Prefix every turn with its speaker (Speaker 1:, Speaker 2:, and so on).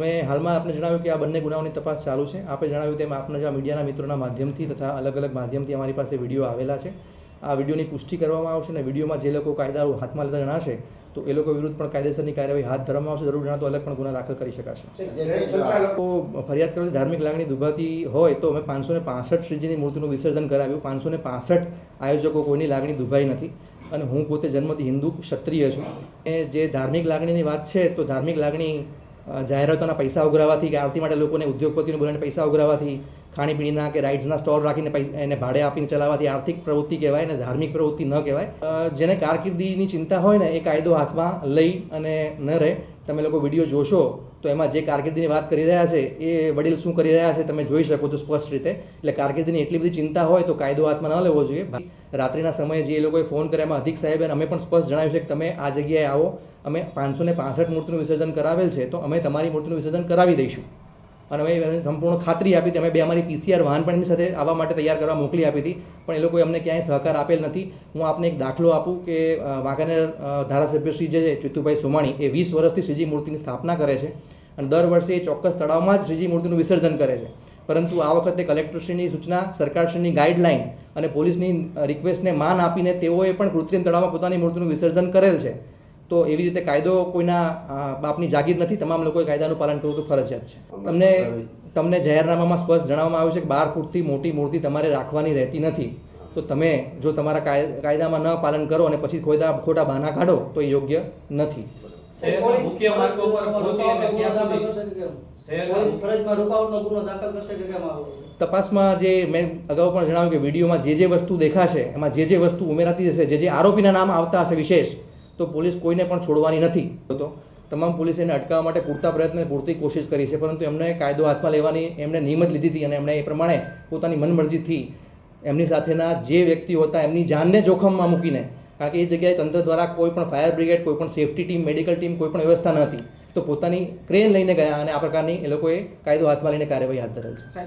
Speaker 1: મેં હાલમાં આપને જણાવ્યું કે આ બંને ગુનાઓની તપાસ ચાલુ છે. આપે જણાવ્યું તેમ આપના જે મીડિયાના મિત્રોના માધ્યમથી તથા અલગ અલગ માધ્યમથી અમારી પાસે વીડિયો આવેલા છે. આ વિડીયોની પુષ્ટિ કરવામાં આવશે અને વિડીયોમાં જે લોકો કાયદા હાથમાં લેતા જણાશે, તો એ લોકો વિરુદ્ધ પણ કાયદેસરની કાર્યવાહી હાથ ધરવામાં આવશે. જરૂર જણાતો અલગ પણ ગુના દાખલ કરી શકાશે. લોકો ફરિયાદ કરવાથી ધાર્મિક લાગણી દુભાતી હોય તો અમે પાંચસો ને પાસઠ શ્રીજીની મૂર્તિનું વિસર્જન કરાવ્યું. પાંચસો ને પાસઠ આયોજકો કોઈની લાગણી દુભાઈ નથી. અને હું પોતે જન્મથી હિન્દુ ક્ષત્રિય છું. એ જે ધાર્મિક લાગણીની વાત છે, તો ધાર્મિક લાગણી જાહેરાતોના પૈસા ઉઘરાવવાથી કે આરતી માટે લોકોને ઉદ્યોગપતિઓને બોલાવીને પૈસા ઉઘરાવવાથી ખાણીપીણીના કે રાઇડ્સના સ્ટોલ રાખીને પૈસા, એને ભાડે આપીને ચલાવવાથી આર્થિક પ્રવૃત્તિ કહેવાય અને ધાર્મિક પ્રવૃત્તિ ન કહેવાય. જેને કારકિર્દીની ચિંતા હોય ને એ કાયદો હાથમાં લઈ અને ન રહે. તમે લોકો વીડિયો જોશો તો એમાં જે કારકિર્દીની વાત કરી રહ્યા છે એ વડીલ શું કરી રહ્યા છે તમે જોઈ શકો છો સ્પષ્ટ રીતે. એટલે કારકિર્દીની એટલી બધી ચિંતા હોય તો કાયદો હાથમાં ન લેવો જોઈએ. રાત્રિના સમયે જે એ લોકોએ ફોન કર્યા એમાં અધિક સાહેબે અમે પણ સ્પષ્ટ જણાવ્યું છે કે તમે આ જગ્યાએ આવો. અમે પાંચસો ને પાસઠ મૂર્તિનું વિસર્જન કરાવેલ છે તો અમે તમારી મૂર્તિનું વિસર્જન કરાવી દઈશું. અને અમે એને સંપૂર્ણ ખાતરી આપી હતી. અમે બે અમારી પીસીઆર વાહન પણ એમની સાથે આવવા માટે તૈયાર કરવા મોકલી આપી હતી, પણ એ લોકોએ અમને ક્યાંય સહકાર આપેલ નથી. હું આપને એક દાખલો આપું કે વાંકાનેર ધારાસભ્ય શ્રી જે છે, ચિત્તુભાઈ સોમાણી, એ વીસ વર્ષથી શ્રીજી મૂર્તિની સ્થાપના કરે છે અને દર વર્ષે એ ચોક્કસ તળાવમાં જ શ્રીજી મૂર્તિનું વિસર્જન કરે છે. પરંતુ આ વખતે કલેક્ટરશ્રીની સૂચના, સરકારશ્રીની ગાઈડલાઈન અને પોલીસની રિક્વેસ્ટને માન આપીને તેઓએ પણ કૃત્રિમ તળાવમાં પોતાની મૂર્તિનું વિસર્જન કરેલ છે. તો એવી રીતે કાયદો કોઈના બાપની જાગીર નથી. તમામ લોકોએ કાયદાનું પાલન કરવું તો ફરજિયાત છે. તમને તમને જાહેરનામામાં સ્પષ્ટ જણાવવામાં આવ્યું છે કે બાર ફૂટથી મોટી મૂર્તિ તમારે રાખવાની રહેતી નથી. તો તમે જો તમારા કાયદામાં ન પાલન કરો અને પછી ખોટા ખોટા બહાના કાઢો તો એ યોગ્ય નથી. તપાસમાં જે મેં અગાઉ પણ જણાવ્યું કે વિડીયોમાં જે જે વસ્તુ દેખાશે એમાં જે જે વસ્તુ ઉમેરાતી જશે જે જે આરોપીના નામ આવતા હશે વિશેષ તો પોલીસ કોઈને પણ છોડવાની નથી. તો તમામ પોલીસે એને અટકાવવા માટે પૂરતા પ્રયત્ન પૂરતી કોશિશ કરી છે, પરંતુ એમને કાયદો હાથમાં લેવાની એમને નિયમત લીધી હતી અને એમણે એ પ્રમાણે પોતાની મનમરજીથી એમની સાથેના જે વ્યક્તિઓ હતા એમની જાનને જોખમમાં મૂકીને, કારણ કે એ જગ્યાએ તંત્ર દ્વારા કોઈ પણ ફાયર બ્રિગેડ, કોઈ પણ સેફ્ટી ટીમ, મેડિકલ ટીમ, કોઈ પણ વ્યવસ્થા ન હતી. તો પોતાની ક્રેન લઈને ગયા અને આ પ્રકારની એ લોકોએ કાયદો હાથમાં લઈને કાર્યવાહી હાથ ધરેલ છે.